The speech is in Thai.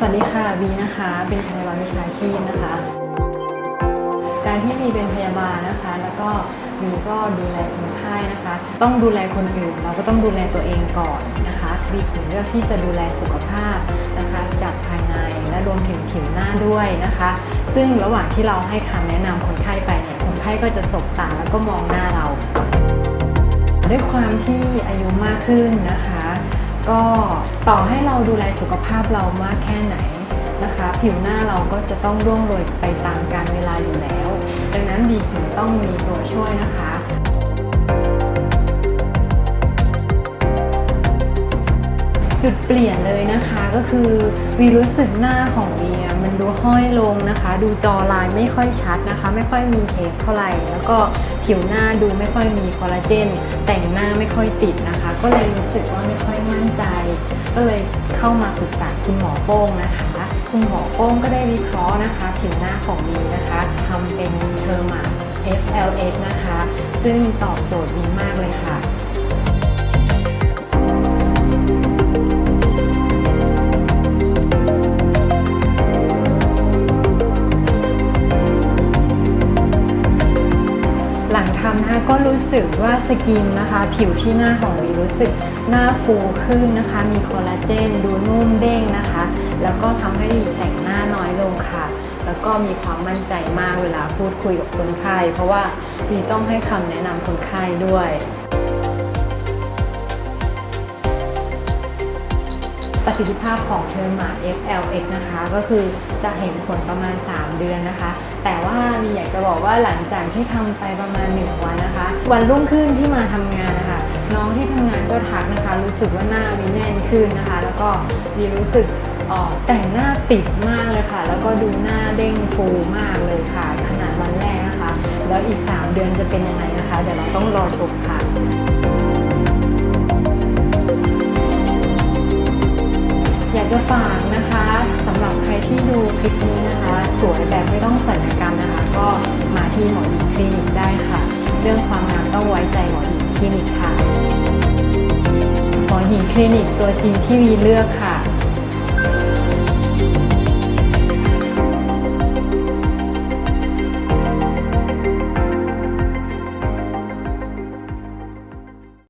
สวัสดีค่ะบีนะคะ เป็นพยาบาลวิชาชีพนะคะ การที่บีเป็นพยาบาลนะคะ แล้วก็บีก็ดูแลคนไข้นะคะ ต้องดูแลคนอื่น เราก็ต้องดูแลตัวเองก่อนนะคะบีถึงเลือกที่จะดูแลสุขภาพนะคะ จากภายในและรวมถึงผิวหน้าด้วยนะคะ ซึ่งระหว่างที่เราให้คำแนะนำคนไข้ไปเนี่ยคนไข้ก็จะสบตาแล้วก็มองหน้าเรา ด้วยความที่อายุมากขึ้นนะคะ ก็ต่อให้เราดูแลสุขภาพเรามากแค่ไหนนะคะ ผิวหน้าเราก็จะต้องร่วงโรยไปตามกาลเวลาอยู่แล้ว ดังนั้นบีถึงต้องมีตัวช่วยนะคะจุดเปลี่ยนเลยนะคะก็คือวีรู้สึกหน้าของวีอะมันดูห้อยลงนะคะ ดูจอลายไม่ค่อยชัดนะคะ ไม่ค่อยมีเชฟเท่าไหร่ แล้วก็ ผิวหน้าดูไม่ค่อยมีคอลลาเจน แต่งหน้าไม่ค่อยติดนะคะ ก็เลยรู้สึกว่าไม่ค่อยมั่นใจ ก็เลยเข้ามาปรึกษาคุณหมอโป้งนะคะ คุณหมอโป้งก็ได้วิเคราะห์นะคะ ผิวหน้าของมีนะคะทำเป็นเทอร์มา FLS นะคะ ซึ่งตอบโจทย์ดีมากเลยค่ะ ทำนะคะก็รู้สึกว่าสกินนะคะ ผิวที่หน้าของวีรู้สึกหน้าฟูขึ้นนะคะ มีคอลลาเจนดูนุ่มเด้งนะคะ แล้วก็ทำให้วีแต่งหน้าน้อยลงค่ะ แล้วก็มีความมั่นใจมากเวลาพูดคุยกับคนไข้เพราะว่าวีต้องให้คำแนะนำคนไข้ด้วย ประสิทธิภาพของเทอร์มา FLX นะคะ ก็คือจะเห็นผลประมาณ 3 เดือนนะคะ แต่ว่ามีอยากจะบอกว่าหลังจากที่ทำไปประมาณ 1 วันนะคะ วันรุ่งขึ้นที่มาทำงานนะคะน้องที่ทำงานก็ทักนะคะ รู้สึกว่าหน้ามีแน่นขึ้นนะคะ แล้วก็มีรู้สึกออแต่งหน้าติดมากเลยค่ะ แล้วก็ดูหน้าเด้งฟูมากเลยค่ะ ขนาดวันแรกนะคะ แล้วอีก 3 เดือนจะเป็นยังไงนะคะ เดี๋ยวเราต้องรอชมค่ะ นะคะสำหรับใครที่ดูคลิปนี้นะคะ สวยแบบไม่ต้องศัลยกรรมนะคะ ก็มาที่หมอหญิงคลินิกได้ค่ะ เรื่องความงามต้องไว้ใจหมอหญิงคลินิกค่ะหมอหญิงคลินิกตัวจริงที่วีเลือกค่ะ